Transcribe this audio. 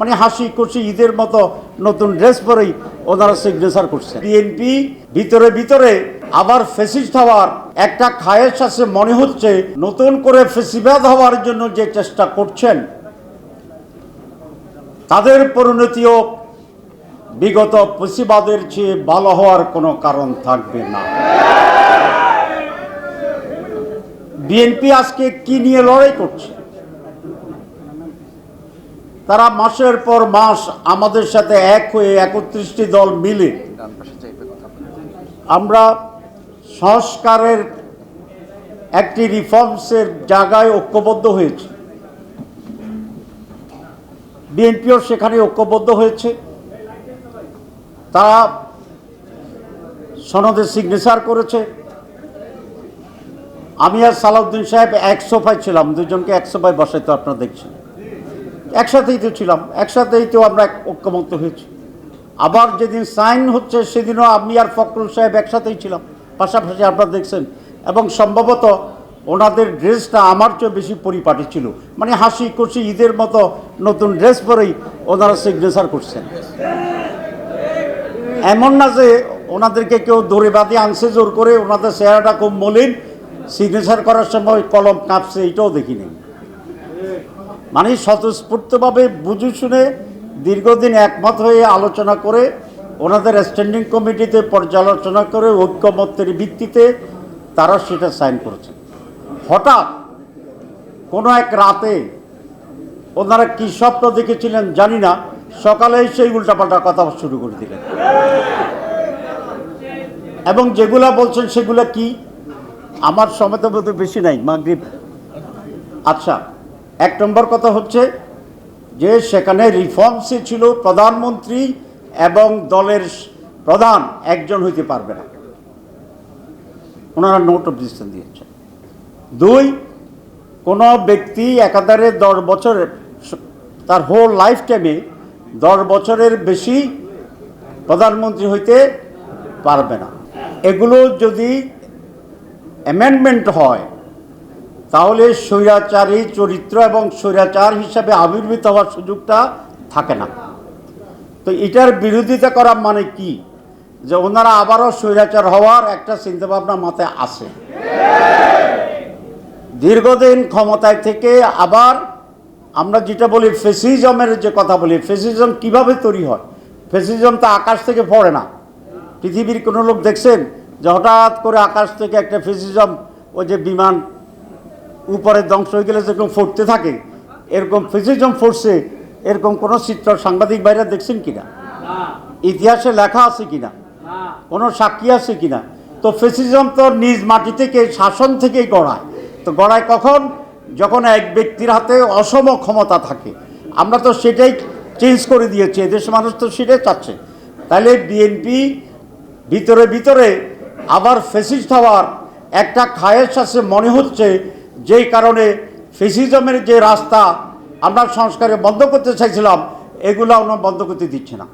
মানে হাসি খুশি ঈদের মতো নতুন ড্রেস পরেই ওনারা সিগনেচার করছে। বিএনপি ভিতরে ভিতরে আবার ফেসিস্ট হওয়ার একটা খায়ের সাথে মনে হচ্ছে নতুন করে ফেসিবাদ হওয়ার জন্য যে চেষ্টা করছেন, তাদের পরিণতিও বিগত ফেসিবাদের চেয়ে ভালো হওয়ার কোনো কারণ থাকবে না। বিএনপি আজকে কি নিয়ে লড়াই করছে? তারা মাসের পর মাস আমাদের সাথে এক হয়ে একত্রিশটি দল মিলে আমরা সংস্কারের একটি রিফর্মসের জায়গায় ঐক্যবদ্ধ হয়েছে। বিএনপিও সেখানে ঐক্যবদ্ধ হয়েছে। তারা সনদে সিগনেচার করেছে। আমি আর সালাউদ্দিন সাহেব এক সোফায় ছিলাম, দুজনকে এক সোফায় বসাই তো আপনারা দেখছেন। একসাথেই তো ছিলাম, একসাথেই তো আমরা ঐক্যমত হয়েছি। আবার যেদিন সাইন হচ্ছে, সেদিনও আমি আর ফখরুল সাহেব একসাথেই ছিলাম। পাশাপাশি আপনারা দেখছেন, এবং সম্ভবত ওনাদের ড্রেসটা আমার চেয়ে বেশি পরিপাটি ছিল। মানে হাসি খুশি ঈদের মতো নতুন ড্রেস পরেই ওনারা সিগনেচার করছেন। এমন না যে ওনাদেরকে কেউ দৌড়ে বাঁধে আনছে জোর করে ওনাদের চেহারাটা খুব মলিন সিগনেচার করার সময় কলম কাঁপছে এটাও দেখিনি মানে স্বতঃস্ফূর্তভাবে বুঝে শুনে দীর্ঘদিন একমত হয়ে আলোচনা করে, ওনাদের স্ট্যান্ডিং কমিটিতে পর্যালোচনা করে ঐক্যমত্যের ভিত্তিতে তারা সেটা সাইন করেছে হঠাৎ কোনো এক রাতে ওনারা কী স্বপ্ন দেখেছিলেন জানি না, সকালে সেই উল্টাপাল্টা কথা শুরু করে দিলেন। এবং যেগুলা বলছেন সেগুলা কি? আমার সময় তো বেশি নাই, মাগরিব। আচ্ছা এক নম্বর কথা হচ্ছে যে সেখানে রিফর্মসে ছিল প্রধানমন্ত্রী এবং দলের প্রধান একজন হইতে পারবে না। ওনারা নোট অফ ডিসিশন দিয়েছেন। দুই, কোনো ব্যক্তি একাধারে দশ বছরের তার হোল লাইফ টাইমে দশ বছরের বেশি প্রধানমন্ত্রী হইতে পারবে না। এগুলো যদি অ্যামেন্ডমেন্ট হয় তাহলে স্বৈরাচারী চরিত্র এবং স্বৈরাচার হিসাবে আবির্ভূত হওয়ার সুযোগটা থাকে না। তো এটার বিরোধিতা করা মানে কি? যে ওনারা আবারও স্বৈরাচার হওয়ার একটা চিন্তাভাবনা মাথায় আসে। দীর্ঘদিন ক্ষমতায় থেকে আবার আমরা যেটা বলি ফেসিজমের যে কথা বলি, ফেসিজম কীভাবে তৈরি হয়? ফেসিজম তো আকাশ থেকে পড়ে না। পৃথিবীর কোনো লোক দেখছেন যে হঠাৎ করে আকাশ থেকে একটা ফেসিজম, ওই যে বিমান উপরে ধ্বংস হয়ে গেলে যেরকম ফুটতে থাকে, এরকম ফেসিজম ফোর্সে এরকম কোনো চিত্র সাংবাদিক বাইরে দেখছেন কিনা? ইতিহাসে লেখা আছে কিনা? কোনো সাক্ষী আছে কিনা? তো ফেসিজম তো নিজ মাটি থেকে, শাসন থেকেই গড়ায়। তো গড়ায় কখন? যখন এক ব্যক্তির হাতে অসম ক্ষমতা থাকে। আমরা তো সেটাই চেঞ্জ করে দিয়েছি এদেশের মানুষ তো সেটাই চাচ্ছে। তাহলে বিএনপি ভিতরে ভিতরে আবার ফেসিস্ট হওয়ার একটা খায়ের সাথে মনে হচ্ছে যেই কারণে ফেসিজমের যে রাস্তা আমরা সংস্কারে বন্ধ করতে চাইছিলাম এগুলো আমরা বন্ধ করতে দিচ্ছে না।